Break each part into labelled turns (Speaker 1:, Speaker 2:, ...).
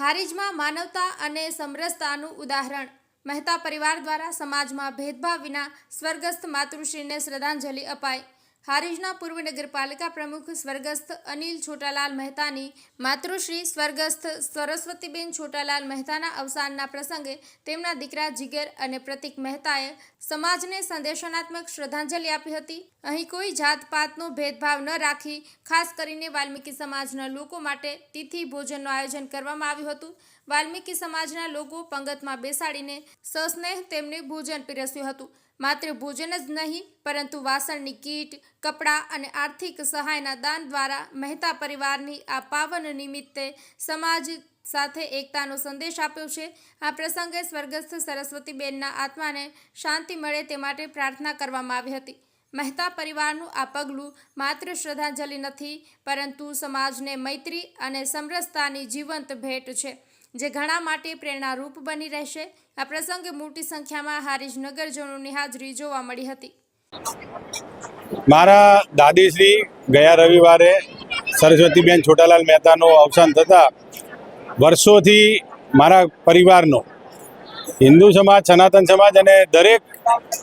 Speaker 1: હારીજમાં માનવતા અને સમરસતાનું ઉદાહરણ. મહેતા પરિવાર દ્વારા સમાજમાં ભેદભાવ વિના સ્વર્ગસ્થ માતૃશ્રીને શ્રદ્ધાંજલિ અપાઈ. હારીજના પૂર્વ નગરપાલિકા પ્રમુખ સ્વર્ગસ્થ અનિલ છોટાલાલ મહેતાની, માતૃશ્રી સ્વર્ગસ્થ સરસ્વતીબેન છોટાલાલ મહેતાના અવસાનના પ્રસંગે તેમના દીકરા જીગર અને પ્રતિક મહેતાએ સમાજને સંદેશનાત્મક શ્રદ્ધાંજલિ આપી હતી. અહીં કોઈ જાત પાતનો ભેદભાવ ન રાખી ખાસ કરીને વાલ્મીકી સમાજના લોકો માટે તિથિ ભોજનનું આયોજન કરવામાં આવ્યું હતું. વાલ્મીકી સમાજના લોકો પંગતમાં બેસાડીને સસ્નેહ તેમને ભોજન પીરસ્યું હતું. માત્ર ભોજન જ નહીં, પરંતુ વાસણની કીટ કપડાં અને આર્થિક સહાયના દાન દ્વારા મહેતા પરિવારની આ પાવન નિમિત્તે સમાજ સાથે એકતાનો સંદેશ આપ્યો છે. આ પ્રસંગે સ્વર્ગસ્થ સરસ્વતીબેનના આત્માને શાંતિ મળે તે માટે પ્રાર્થના કરવામાં આવી હતી. મહેતા પરિવારનું આ પગલું માત્ર શ્રદ્ધાંજલિ નથી, પરંતુ સમાજને મૈત્રી અને સમરસતાની જીવંત ભેટ છે, જે ઘણા માટે પ્રેરણારૂપ બની રહેશે. આ પ્રસંગે મોટી સંખ્યામાં હારીજ નગરજનોની હાજરી જોવા મળી હતી.
Speaker 2: મારા દાદીશ્રી ગયા રવિવારે સરસ્વતીબેન છોટાલાલ મહેતાનું અવસાન થતાં વર્ષોથી મારા પરિવારનો હિન્દુ સમાજ, સનાતન સમાજ અને દરેક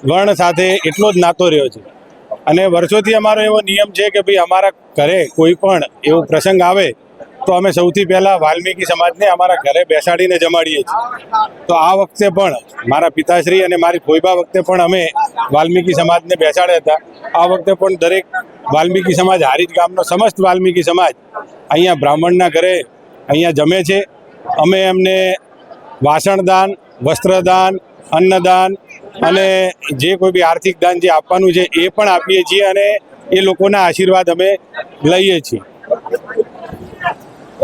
Speaker 2: વર્ણ સાથે એટલો જ નાતો રહ્યો છે. અને વર્ષોથી અમારો એવો નિયમ છે કે ભાઈ અમારા ઘરે કોઈ પણ એવો પ્રસંગ આવે તો અમે સૌથી પહેલાં વાલ્મીકી સમાજને અમારા ઘરે બેસાડીને જમાડીએ છીએ. તો આ વખતે પણ મારા પિતાશ્રી અને મારી ફોઈબા વખતે પણ અમે વાલ્મીકી સમાજને બેસાડ્યા હતા. આ વખતે પણ દરેક વાલ્મીકી સમાજ, હારીજ ગામનો સમસ્ત વાલ્મીકી સમાજ અહીંયા બ્રાહ્મણના ઘરે અહીંયા જમે છે. અમે એમને વાસણદાન વસ્ત્રદાન અન્નદાન અને જે કોઈ બી આર્થિક દાન જે આપવાનું છે એ પણ આપીએ છીએ અને એ લોકોના આશીર્વાદ અમે લઈએ છીએ.